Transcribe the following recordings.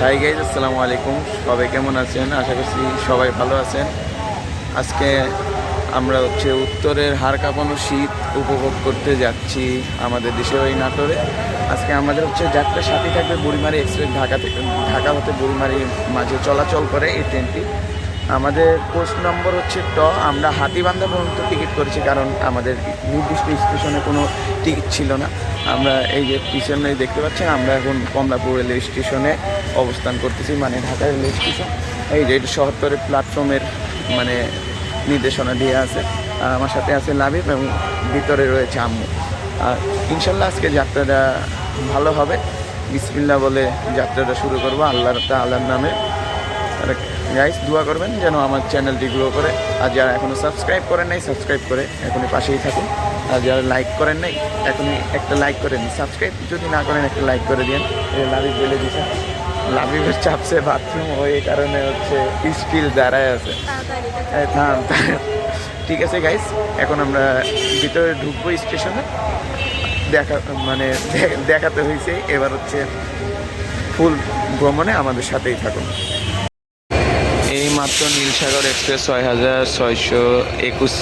Hi guys আসসালামু আলাইকুম। সবাই কেমন আছেন? আশা করছি সবাই ভালো আছেন। আজকে আমরা হচ্ছে উত্তরের হাড় কাঁপানো শীত উপভোগ করতে যাচ্ছি আমাদের দেশের ওই নাটোরে। আজকে আমাদের হচ্ছে যাত্রা সাথে থাকবে বুড়িমারি এক্সপ্রেস ঢাকা থেকে ঢাকা হতে বুড়িমারির মাঝে চলাচল করে এই ট্রেনটি। আমাদের কোচ নম্বর হচ্ছে ট। আমরা হাতিবান্ধা পর্যন্ত টিকিট করেছি কারণ আমাদের নির্দিষ্ট স্টেশনে কোনো টিকিট ছিল না। আমরা এই যে পিছনে দেখতে পাচ্ছেন, আমরা এখন কমলাপুর রেল স্টেশনে অবস্থান করতেছি মানে ঢাকা রেল স্টেশন। এই যে এটা শহরতরের প্ল্যাটফর্মের মানে নির্দেশনা দিয়ে আছে, আমার সাথে আছে লাবিব এবং ভিতরে রয়েছে আম্মু। আর ইনশাল্লাহ আজকে যাত্রাটা ভালো হবে। বিসমিল্লা বলে যাত্রাটা শুরু করব আল্লাহ তাল্লাহর নামে। গাইস দোয়া করবেন যেন আমার চ্যানেলটি গ্রো করে। আর যারা এখনও সাবস্ক্রাইব করেন নাই সাবস্ক্রাইব করে এখনই পাশেই থাকুন। আর যারা লাইক করেন নাই এখনই একটা লাইক করেন সাবস্ক্রাইব যদি না করেন একটা লাইক করে দিন লাভিব বলে দিছে। লাভিবের চাপসে বাথরুম ওই কারণে হচ্ছে স্টিল দাঁড়ায় আছে। থাম। ঠিক আছে গাইস এখন আমরা ভিতরে ঢুকবো স্টেশনে দেখা মানে দেখাতে হয়েছে এবার হচ্ছে ফুল ভ্রমণে আমাদের সাথেই থাকুন। এই মাত্র নীলসাগর এক্সপ্রেস ছয় হাজার ছয়শো একুশ।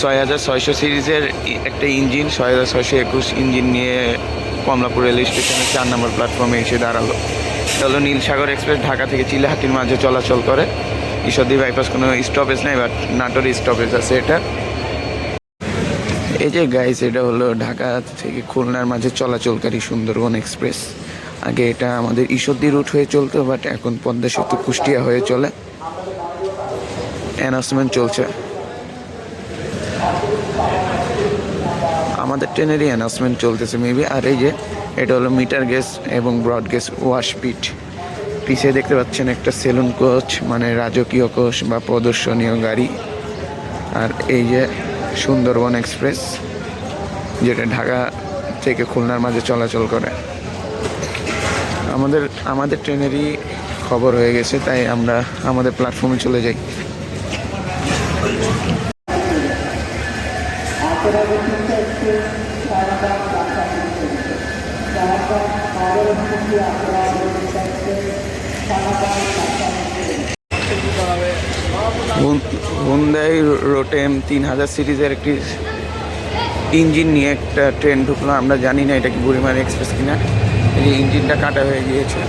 ছয় হাজার ছয়শো সিরিজের একটা ইঞ্জিন, ছয় হাজার ছয়শো একুশ ইঞ্জিন নিয়ে কমলাপুর রেল স্টেশনের চার নম্বর প্ল্যাটফর্মে এসে দাঁড়াল। তাহলে হলো নীলসাগর এক্সপ্রেস, ঢাকা থেকে চিলাহাটির মাঝে চলাচল করে। ঈশ্বরদী বাইপাস কোনো স্টপেজ নেই বাট নাটোর স্টপেজ আছে এটা। এই যে গাইস এটা হলো ঢাকা থেকে খুলনার মাঝে চলাচলকারী সুন্দরবন এক্সপ্রেস। আগে এটা আমাদের ঈশ্বরদী রুট হয়ে চলতো বাট এখন পদ্মা সেতু কুষ্টিয়া হয়ে চলে। অ্যানাউন্সমেন্ট চলছে। আমাদের ট্রেনেরই অ্যানাউন্সমেন্ট চলতেছে মেবি আর এই যে, এটা হলো মিটার গেস এবং ব্রড গেস ওয়াশ পিট পিছিয়ে দেখতে পাচ্ছেন একটা সেলুন কোচ মানে রাজকীয় কোচ বা প্রদর্শনীয় গাড়ি। আর এই যে সুন্দরবন এক্সপ্রেস যেটা ঢাকা থেকে খুলনার মাঝে চলাচল করে। আমাদের আমাদের ট্রেনেরই খবর হয়ে গেছে, তাই আমরা আমাদের প্ল্যাটফর্মে চলে যাই। হুন্দাই রোটেম তিন হাজার সিরিজের একটি ইঞ্জিন নিয়ে একটা ট্রেন ঢুকলো, আমরা জানি না এটা কি বুড়িমারি এক্সপ্রেস কিনা। এই যে ইঞ্জিনটা কাটা হয়ে গিয়েছে।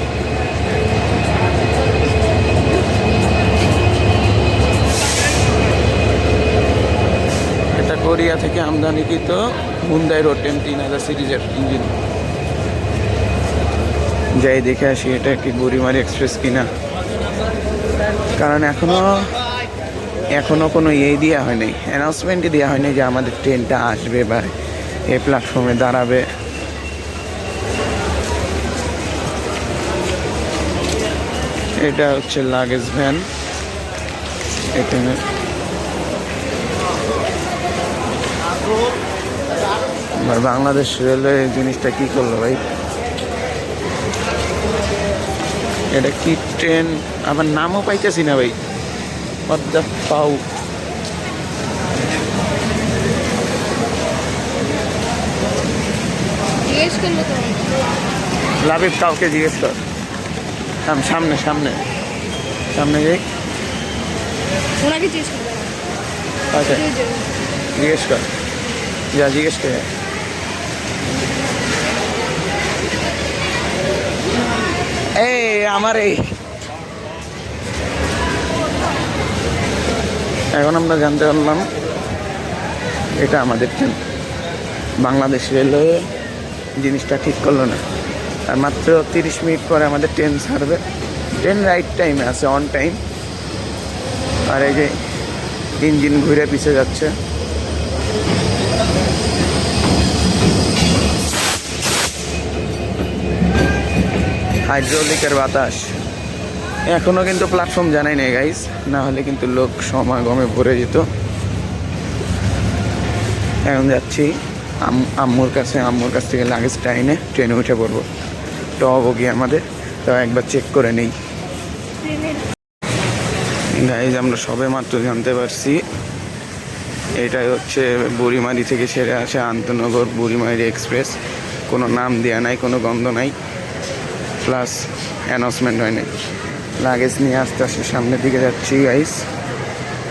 এটা কোরিয়া থেকে আমদানিকৃত হুন্দাই রোটেম তিন হাজার সিরিজের ইঞ্জিন। যাই দেখে আসি, এটা কি বুড়িমারি এক্সপ্রেস কিনা? কারণ এখনও এখনও কোনো ইয়ে দেওয়া হয়নি অ্যানাউন্সমেন্টই দেওয়া হয়নি যে আমাদের ট্রেনটা আসবে বা এই প্ল্যাটফর্মে দাঁড়াবে। এটা হচ্ছে লাগেজ ভ্যান এখানে। বাংলাদেশ রেলওয়ে জিনিসটা কি করল ভাই? এটা কি ট্রেন? আমার নামও পাইতেছি না ভাই। পদ্মা পাউ লাভিব কাউকে জিজ্ঞেস কর। সাম- সামনে সামনে। সামনে যাই। আচ্ছা। জিজ্ঞেস কর। যা জিজ্ঞেস করে এই আমার এই এখন আমরা জানতে পারলাম এটা আমাদের ট্রেন বাংলাদেশ রেলওয়ে জিনিসটা ঠিক করল না। আর মাত্র তিরিশ মিনিট পরে আমাদের ট্রেন ছাড়বে। ট্রেন রাইট টাইমে আছে অন টাইম আর এই যে ইঞ্জিন ঘুরে পিছে যাচ্ছে। হাইড্রোলিকের বাতাস। এখনও কিন্তু প্ল্যাটফর্ম জানাই নেই গাইস না হলে কিন্তু লোক সমাগমে ভরে যেত। এখন যাচ্ছি। আম- আম্মুর কাছে, আম্মুর কাছ থেকে লাগেজটা এনে ট্রেনে উঠে পড়ব। টব গিয়ে আমাদের। তো একবার চেক করে নেই। গাইজ আমরা সবে মাত্র জানতে পারছি। এটাই হচ্ছে বুড়িমারি থেকে সেরে আসে আন্তনগর বুড়িমারি এক্সপ্রেস। কোনো নাম দেওয়া নাই, কোনো গন্ধ নাই। প্লাস অ্যানাউন্সমেন্ট হয়নি। লাগেজ নিয়ে আস্তে আস্তে সামনের দিকে যাচ্ছি গাইস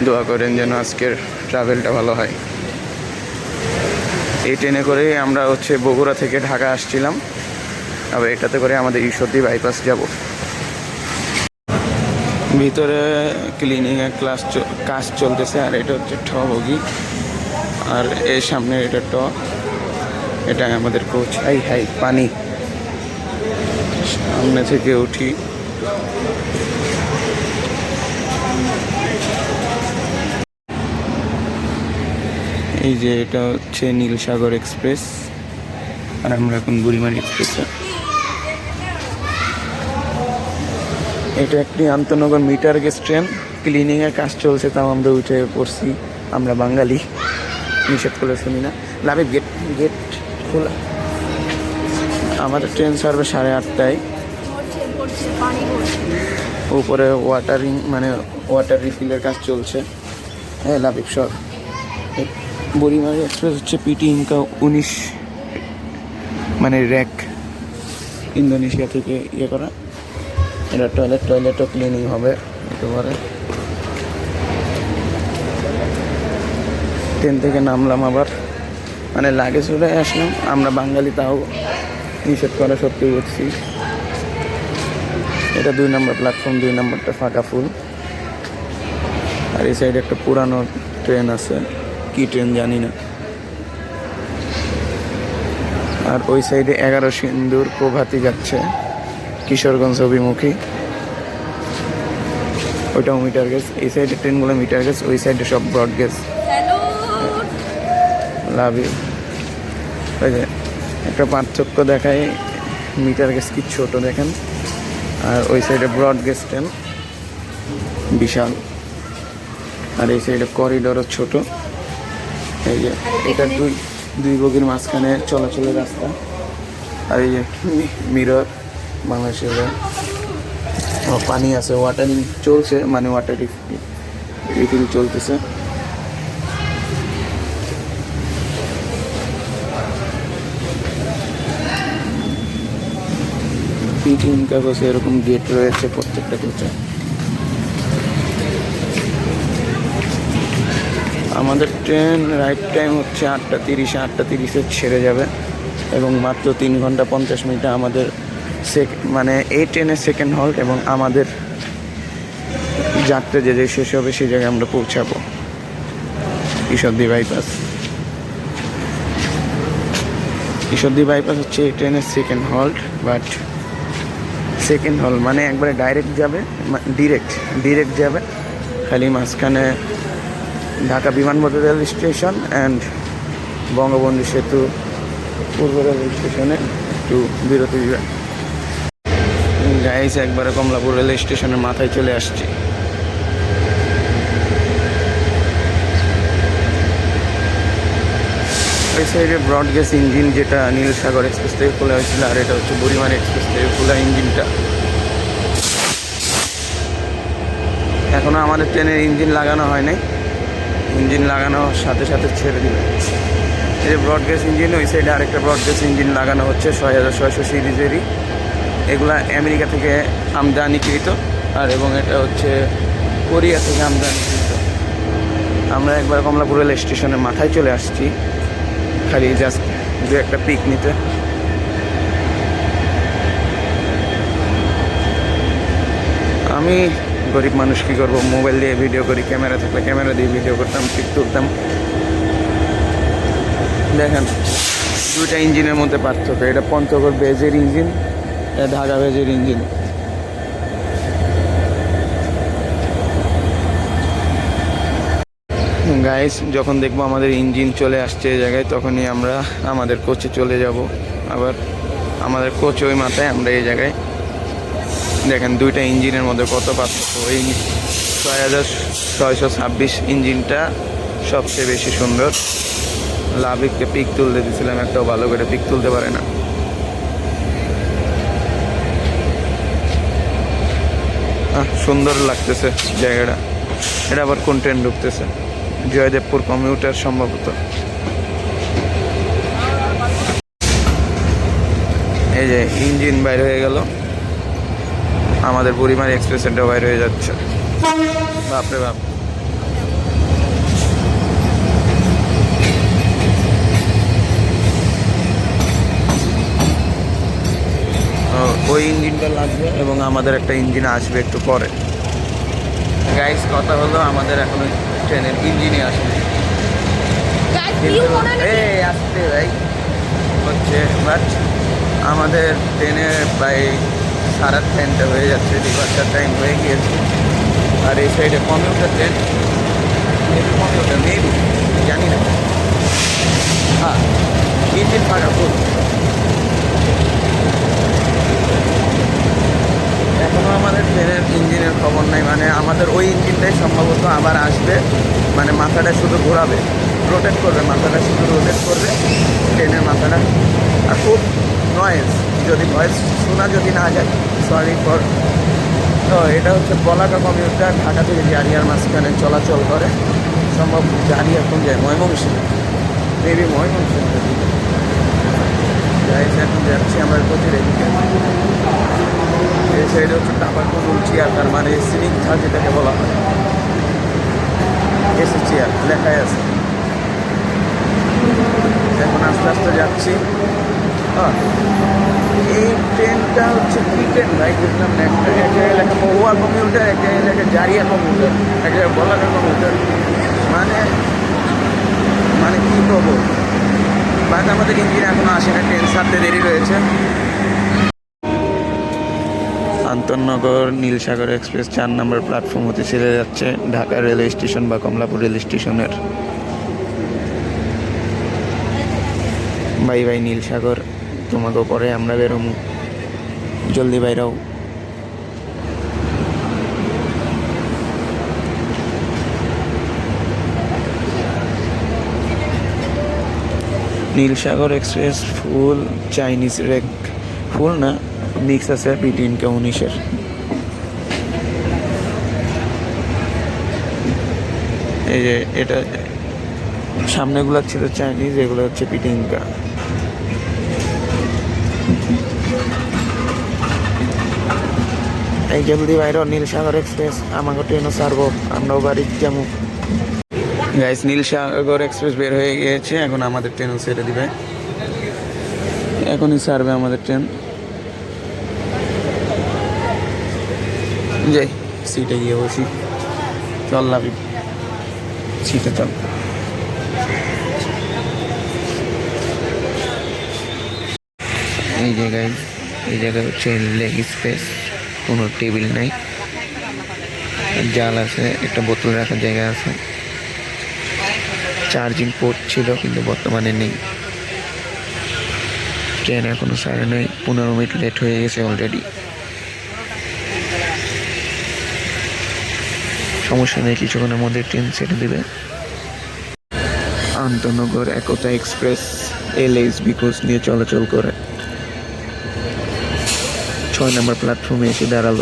দোয়া করেন যেন আজকের ট্রাভেলটা ভালো হয়। এই ট্রেনে করে আমরা হচ্ছে বগুড়া থেকে ঢাকা আসছিলাম। আবার এটাতে করে আমাদের ঈশ্বরদী বাইপাস যাব। ভিতরে ক্লিনিংয়ে ক্লাস কাজ চলতেছে, আর এটা হচ্ছে ঠ বগি। আর এর সামনে এটা ট। এটা আমাদের কোচ হাই হাই, পানি। সামনে থেকে উঠি। এই যে এটা হচ্ছে নীলসাগর এক্সপ্রেস, আর আমরা এখন বুড়িমারি এক্সপ্রেসে। এটা একটি আন্তনগর মিটার গেস ট্রেন ক্লিনিংয়ের কাজ চলছে তাও আমরা উঠে পড়ছি, আমরা বাঙালি, নিষেধ করে শুনি না। লাভে গেট গেট খোলা। আমাদের ট্রেন সার্ভে সাড়ে আটটায়। উপরে ওয়াটারিং মানে ওয়াটার রিফিলের কাজ চলছে। হ্যাঁ লাভিক সর। বুড়িমারি এক্সপ্রেস হচ্ছে পিটি ইনকা উনিশ মানে র্যাক ইন্দোনেশিয়া থেকে ইয়ে করা। এটা টয়লেট টয়লেটও ক্লিনিং হবে একেবারে ট্রেন থেকে নামলাম আবার। মানে লাগেজ উঠে আসলাম। আমরা বাঙালি তাও নিষেধ করা সত্যি করছি এটা দুই নম্বর প্ল্যাটফর্ম দুই নম্বরটা ফাঁকা ফুল আর এই সাইডে একটা পুরানো ট্রেন আছে। কি ট্রেন জানি না। আর ওই সাইডে এগারো সিন্দুর প্রভাতি যাচ্ছে। কিশোরগঞ্জ অভিমুখী। ওইটাও মিটার গেস এই সাইডে ট্রেনগুলো মিটার গেস ওই সাইডে সব ব্রড গেস লাভ ইউ একটা পার্থক্য দেখায় মিটার গেস কি ছোট দেখেন। আর ওই সাইডে ব্রড গেস ট্রেন বিশাল। আর এই সাইডে করিডোরও ছোট। এই যে, এটা দুই দুই বগির মাঝখানে চলাচলের রাস্তা। আর এই যে, মিরর, বাংলাদেশের পানি আছে ওয়াটারিং চলছে মানে ওয়াটার রিফিল চলতেছে। এরকম গেট রয়েছে প্রত্যেকটা আমাদের ট্রেন রাইট টাইম হচ্ছে আটটা তিরিশে আটটা তিরিশে ছেড়ে যাবে এবং মাত্র তিন ঘণ্টা পঞ্চাশ মিনিটে আমাদের সেক মানে এই ট্রেনের সেকেন্ড হল্ট এবং আমাদের যাত্রা যে যে শেষ হবে সেই জায়গায় আমরা পৌঁছাবো। ঈশ্বরদী বাইপাস ঈশ্বরদী বাইপাস হচ্ছে এই ট্রেনের সেকেন্ড হল্ট বাট সেকেন্ড হল মানে একবারে ডাইরেক্ট যাবে ডিরেক্ট ডিরেক্ট যাবে, খালি মাঝখানে ঢাকা বিমানবন্দর রেল স্টেশন অ্যান্ড বঙ্গবন্ধু সেতু পূর্ব রেল স্টেশনে একটু বিরতি দেবে গাইস একবারে কমলাপুর রেল স্টেশনের মাথায় চলে আসছি। ওই সাইডে ব্রডগেজ ইঞ্জিন যেটা নীল সাগর এক্সপ্রেস থেকে খোলা হয়েছিল, আর এটা হচ্ছে বুড়িমারি এক্সপ্রেস থেকে খোলা ইঞ্জিনটা। এখনও আমাদের ট্রেনের ইঞ্জিন লাগানো হয় নাই। ইঞ্জিন লাগানোর সাথে সাথে ছেড়ে দিবে। এই যে ব্রডগেজ ইঞ্জিন, ওই সাইডে আরেকটা ব্রডগেজ ইঞ্জিন লাগানো হচ্ছে, ছয় হাজার ছয়শো সিরিজেরই। এগুলা আমেরিকা থেকে আমদানিকৃত, আর এবং এটা হচ্ছে কোরিয়া থেকে আমদানিকৃত। আমরা একবার কমলাপুর রেল স্টেশনের মাথায় চলে আসছি। খালি জাস্ট দু একটা পিক নিতে। আমি গরিব মানুষ কী করব? মোবাইল দিয়ে ভিডিও করি ক্যামেরা থাকলে ক্যামেরা দিয়ে ভিডিও করতাম পিক তুলতাম। দেখেন, দুইটা ইঞ্জিনের মধ্যে পার্থক্য। এটা পঞ্চগড় বেজের ইঞ্জিন এটা ঢাকা বেজের ইঞ্জিন গাইস যখন দেখব আমাদের ইঞ্জিন চলে আসছে এই জায়গায়, তখনই আমরা আমাদের কোচে চলে যাব। আবার আমাদের কোচ ওই মাথায় আমরা এই জায়গায়। দেখেন দুইটা ইঞ্জিনের মধ্যে কত পার্থক্য। এই ছয় হাজার ছয়শো ছাব্বিশ ইঞ্জিনটা সবচেয়ে বেশি সুন্দর। লাভিককে পিক তুলতে দিয়েছিলাম একটাও ভালো করে পিক তুলতে পারে না। সুন্দর লাগতেছে জায়গাটা। এটা আবার কোন ট্রেন ঢুকতেছে? জয়দেবপুর কমিউটার সম্ভবত। এই যে ইঞ্জিন বাইর হয়ে গেল। আমাদের বুড়িমারি এক্সপ্রেসেরটাও বাইরে হয়ে যাচ্ছে। বাপরে বাপ। ওই ইঞ্জিনটা লাগবে এবং আমাদের একটা ইঞ্জিন আসবে একটু পরে। গাইস কথা হলো আমাদের এখনও ট্রেনের ইঞ্জিনই আসবে। এই আসতে ভাই। হচ্ছে বাট আমাদের ট্রেনে প্রায় সাড়ে ট্রেনটা হয়ে যাচ্ছে ডিপার্চার টাইম হয়ে গিয়েছে। আর এই সাইডে কমিউটার ট্রেন। কমিউটার মেবি জানি না। হ্যাঁ ইঞ্জিন ফাঁকা ফুল এখনও আমাদের ট্রেনের ইঞ্জিনের খবর নাই। মানে আমাদের ওই ইঞ্জিনটাই সম্ভবত আবার আসবে। মানে মাথাটা শুধু ঘোরাবে। রোটেট করবে মাথাটা শুধু রোটেট করবে। ট্রেনের মাথাটা। আর খুব নয়েজ যদি ভয়েস শোনা যদি না যায় সরি ফর তো এটা হচ্ছে বলাকা কমিউটার ঢাকা থেকে জারিয়ার মাঝখানে চলাচল করে। সম্ভব জারিয়া কোন যায় ময়মনসিংহ। মেবি ময়মনসিংহ। Guys, এখন যাচ্ছি আমরা এদিকে এই সাইডে হচ্ছে টাবাকো চেয়ার তার মানে স্নিগ্ধা যেটাকে বলা হয়। এসি চেয়ার লেখাই আছে। এখন আস্তে আস্তে যাচ্ছি। হ্যাঁ এই ট্রেনটা হচ্ছে কি ট্রেন ভাই বুঝলাম না, একটা, এক জায়গায় লেখা মহুয়া কমিউটার এক জায়গায় লেখা জারিয়া কমিউটার এক জায়গায় বলাকা কমিউটার মানে মানে কি করব? বাট আমাদের ইঞ্জিন এখনও আসে না ট্রেন ছাড়তে দেরি রয়েছে। আন্তনগর নীলসাগর এক্সপ্রেস চার নম্বর প্ল্যাটফর্ম হতে ছেড়ে যাচ্ছে ঢাকা রেলওয়ে স্টেশন বা কমলাপুর রেল স্টেশনের। বাই বাই নীলসাগর তোমাকে পরে আমরা বেরোম জলদি বাইরাও। Nilsagar express full Chinese rake, full না মিক্স আছে বিটিনকে উনিশের। এই যে এটা সামনেগুলো ছিল চাইনিজ এগুলো হচ্ছে পিটিনকা এই জলদি বাইর নীলসাগর এক্সপ্রেস, আমাকে ট্রেনও ছাড়বো, আমরাও বাড়ি যাব। গাইস নীলসাগর এক্সপ্রেস বের হয়ে গিয়েছে, এখন আমাদের ট্রেনও ছেড়ে দিবে। এখনই ছাড়বে আমাদের ট্রেন। যাই সিটে গিয়ে বসি। চল লাভি সিটে চল। এই জায়গায় এই জায়গায় হচ্ছে লেগ স্পেস কোনো টেবিল নাই। জাল আছে একটা বোতল রাখার জায়গা আছে। চার্জিং পোর্ট ছিল কিন্তু বর্তমানে নেই। ট্রেন এখনও সাড়ে নয় পনেরো মিনিট লেট হয়ে গেছে অলরেডি সমস্যা নেই, কিছুক্ষণের মধ্যে ট্রেন ছেড়ে দেবে। আন্তনগর একতা এক্সপ্রেস এল এস বিকোজ নিয়ে চলাচল করে। ছয় নম্বর প্ল্যাটফর্মে এসে দাঁড়াল।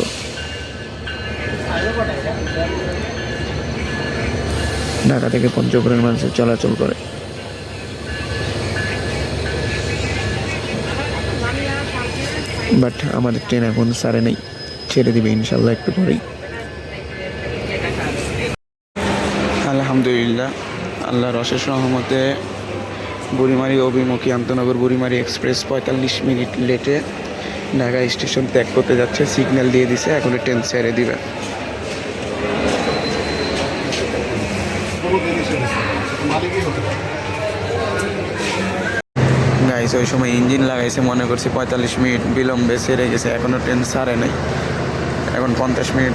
ঢাকা থেকে পঞ্চগড়ের মানুষের চলাচল করে। বাট আমাদের ট্রেন এখন সারে নেই। ছেড়ে দিবে ইনশাল্লাহ একটু পরেই। আল্লাহর অশেষ রহমতে বুড়িমারি অভিমুখী আন্তনগর বুড়িমারি এক্সপ্রেস পঁয়তাল্লিশ মিনিট লেটে ঢাকা স্টেশন ত্যাগ করতে যাচ্ছে। সিগন্যাল দিয়ে দিছে, এখন ট্রেন ছেড়ে দিবে। গাইছে ওই সময় ইঞ্জিন লাগাইছে, মনে করছি পঁয়তাল্লিশ মিনিট বিলম্বে সেরে গেছে এখনও ট্রেন সারে নাই। এখন পঞ্চাশ মিনিট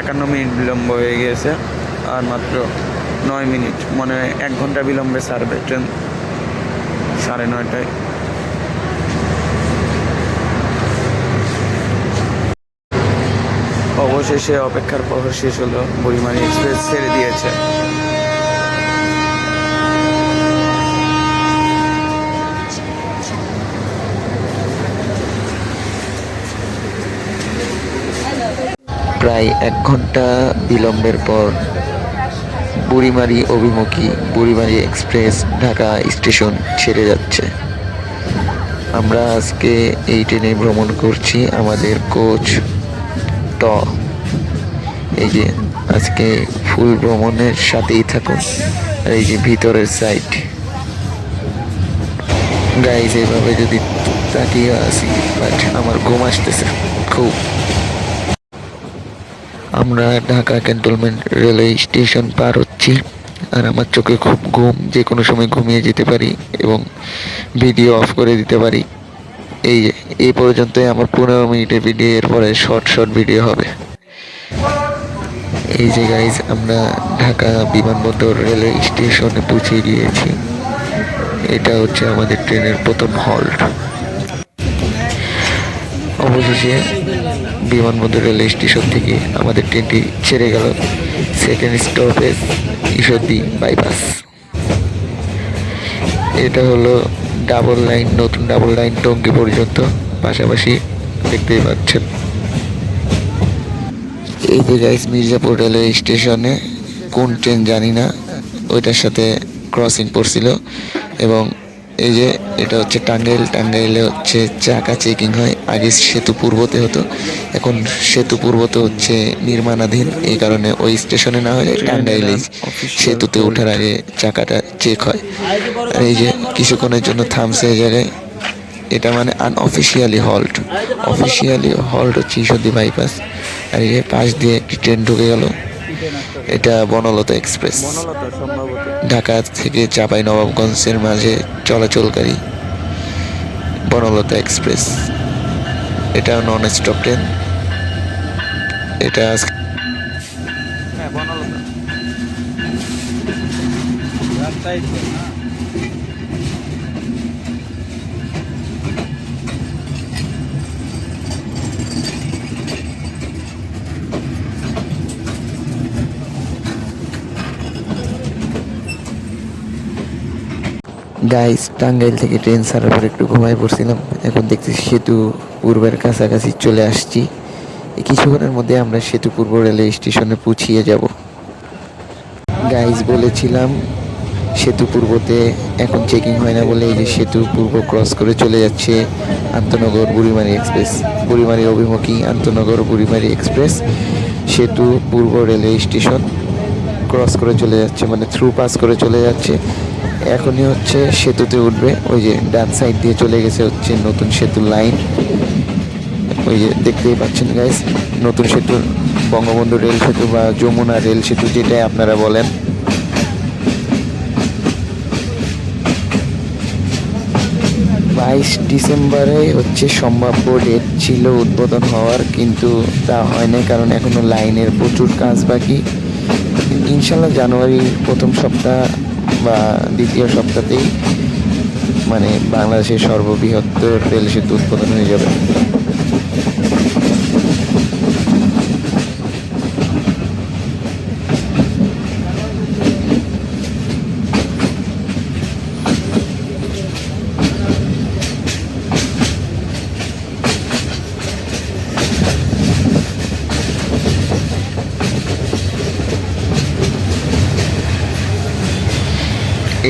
একান্ন মিনিট বিলম্ব হয়ে গিয়েছে আর মাত্র নয় মিনিট, মনে এক ঘণ্টা বিলম্বে সারবে ট্রেন। সাড়ে নয়টায়। অবশেষে অপেক্ষার প্রহর শেষ হলো বুড়িমারি এক্সপ্রেস, ছেড়ে দিয়েছে। প্রায় এক ঘণ্টা বিলম্বের পর বুড়িমারি অভিমুখী, বুড়িমারি এক্সপ্রেস ঢাকা স্টেশন ছেড়ে যাচ্ছে। আমরা আজকে এই ট্রেনে ভ্রমণ করছি আমাদের কোচ ট। এই যে আজকে ফুল ভ্রমণের সাথেই থাকুন। আর এই যে ভিতরের সাইড গাইজ এইভাবে যদি তাকিয়ে আসি বাট আমার ঘুম আসতেছে, খুব। আমরা ঢাকা ক্যান্টনমেন্ট রেলওয়ে স্টেশন পার হচ্ছি। আর আমার চোখে খুব ঘুম, যে কোনো সময় ঘুমিয়ে যেতে পারি এবং ভিডিও অফ করে দিতে পারি। এই এই পর্যন্তই আমার পনেরো মিনিটের ভিডিও এরপরে শর্ট শর্ট ভিডিও হবে। এই যে গাইজ আমরা ঢাকা বিমানবন্দর রেলওয়ে স্টেশনে পৌঁছে গিয়েছি। এটা হচ্ছে আমাদের ট্রেনের প্রথম হল্ট অবশেষে বিমানবন্দর রেলওয়ে স্টেশন থেকে আমাদের ট্রেনটি ছেড়ে গেল। সেকেন্ড স্টপেজ ঈশ্বরদী বাইপাস এটা হলো ডাবল লাইন নতুন ডাবল লাইন টঙ্গী পর্যন্ত। পাশাপাশি দেখতেই পাচ্ছেন। এই যে গাইস মির্জাপুর রেলওয়ে স্টেশনে কোন ট্রেন জানি না, ওইটার সাথে ক্রসিং পড়ছিল। এবং এই যে এটা হচ্ছে টাঙ্গাইল। টাঙ্গাইলে হচ্ছে চাকা চেকিং হয়। আগে সেতু পূর্বতে হতো। এখন সেতু পূর্বতে হচ্ছে নির্মাণাধীন। এই কারণে ওই স্টেশনে না হলে টাঙ্গাইলে সেতুতে ওঠার আগে চাকাটা চেক হয়। আর এই যে কিছুক্ষণের জন্য থামছে এই জায়গায়। এটা মানে আনঅফিসিয়ালি হল্ট অফিসিয়ালি হল্ট হচ্ছে ঈশ্বরদী বাইপাস আর এই যে পাশ দিয়ে একটি ট্রেন ঢুকে গেল। এটা বনলতা এক্সপ্রেস। ঢাকা থেকে চাপাই নবাবগঞ্জের মাঝে চলাচলকারী বনলতা এক্সপ্রেস। এটা নন স্টপ ট্রেন এটা হ্যাঁ বনলতা। গাইস টাঙ্গাইল থেকে ট্রেন ছাড়ার পর একটু ঘুমায় পড়ছিলাম। এখন দেখতেছি সেতু পূর্বের কাছাকাছি চলে আসছি। কিছুক্ষণের মধ্যে আমরা সেতু পূর্ব রেলওয়ে স্টেশনে পৌঁছিয়ে যাব। গাইস বলেছিলাম সেতু পূর্বতে এখন চেকিং হয় না বলে এই যে সেতু পূর্ব ক্রস করে চলে যাচ্ছে আন্তনগর বুড়িমারি এক্সপ্রেস বুড়িমারি অভিমুখী আন্তনগর বুড়িমারি এক্সপ্রেস সেতু পূর্ব রেলওয়ে স্টেশন ক্রস করে চলে যাচ্ছে মানে থ্রু পাস করে চলে যাচ্ছে। এখনই হচ্ছে সেতুতে উঠবে। ওই যে ডান সাইড দিয়ে চলে গেছে হচ্ছে নতুন সেতু লাইন ওই যে দেখতেই পাচ্ছেন গাইস নতুন সেতু, বঙ্গবন্ধু রেল সেতু বা যমুনা রেল সেতু যেটাই আপনারা বলেন। বাইশ ডিসেম্বরে হচ্ছে সম্ভাব্য ডেট ছিল উদ্বোধন হওয়ার, কিন্তু তা হয় নাই কারণ এখনও লাইনের প্রচুর কাজ বাকি। ইনশাল্লাহ জানুয়ারির প্রথম সপ্তাহ বা দ্বিতীয় সপ্তাহতেই মানে বাংলাদেশের সর্ববৃহত্তর রেল সেতু উৎপাদন হয়ে যাবে।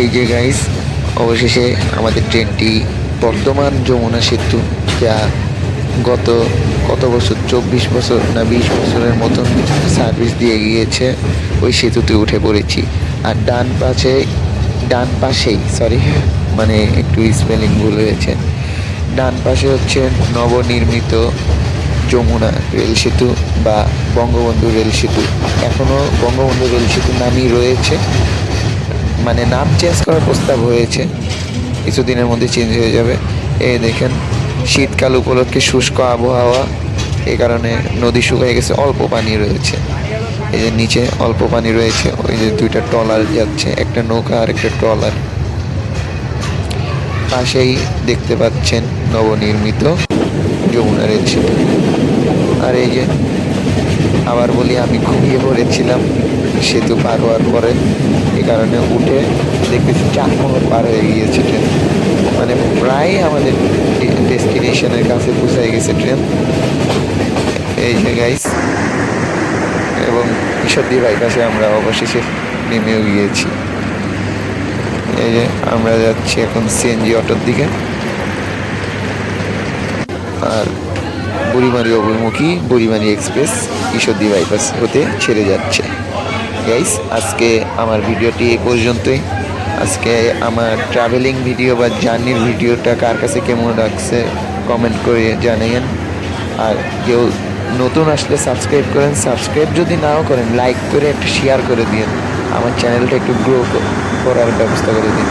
এই যে গাইস অবশেষে আমাদের ট্রেনটি বর্তমান যমুনা সেতু, যা গত কত বছর? চব্বিশ বছর না বিশ বছরের মতন সার্ভিস দিয়ে গিয়েছে, ওই সেতুতে উঠে পড়েছি। আর ডান পাশে, ডান পাশেই সরি মানে একটু স্পেলিং ভুল হয়েছে। ডান পাশে হচ্ছে নবনির্মিত যমুনা রেল সেতু বা বঙ্গবন্ধু রেল সেতু। এখনও বঙ্গবন্ধু রেল সেতু নামই রয়েছে। মানে নাম চেঞ্জ করার প্রস্তাব হয়েছে। কিছুদিনের মধ্যে চেঞ্জ হয়ে যাবে। এই দেখেন, শীতকাল উপলক্ষে শুষ্ক আবহাওয়া এই কারণে নদী শুকিয়ে গেছে, অল্প পানি রয়েছে। এই যে নিচে অল্প পানি রয়েছে, ওই যে দুইটা ট্রলার যাচ্ছে, একটা নৌকা আর একটা ট্রলার। পাশেই দেখতে পাচ্ছেন নবনির্মিত যমুনা রেল সেতু। আর এই যে আবার বলি, আমি ঘুমিয়ে পড়েছিলাম, সেতু পার হওয়ার পরে। এই কারণে উঠে দেখতেছি চাকমোহর পার হয়ে গিয়েছে ট্রেন। মানে প্রায় আমাদের ডেস্টিনেশনের কাছে পৌঁছে গেছে ট্রেন। এই যে গাইস এবং ঈশ্বরদী বাইপাসে আমরা অবশেষে নেমেও গিয়েছি। এই যে আমরা যাচ্ছি এখন সিএনজি অটোর দিকে। আর বুড়িমারি অভিমুখী বুড়িমারি এক্সপ্রেস ঈশ্বরদী বাইপাস হতে ছেড়ে যাচ্ছে। গাইস আজকে আমার ভিডিওটি এ পর্যন্তই। আজকে আমার ট্রাভেলিং ভিডিও বা জার্নির ভিডিওটা কার কাছে কেমন লাগছে কমেন্ট করে জানিয়েন আর কেউ নতুন আসলে সাবস্ক্রাইব করেন সাবস্ক্রাইব যদি নাও করেন লাইক করে একটু শেয়ার করে দিন আমার চ্যানেলটা একটু গ্রো করার ব্যবস্থা করে দিন।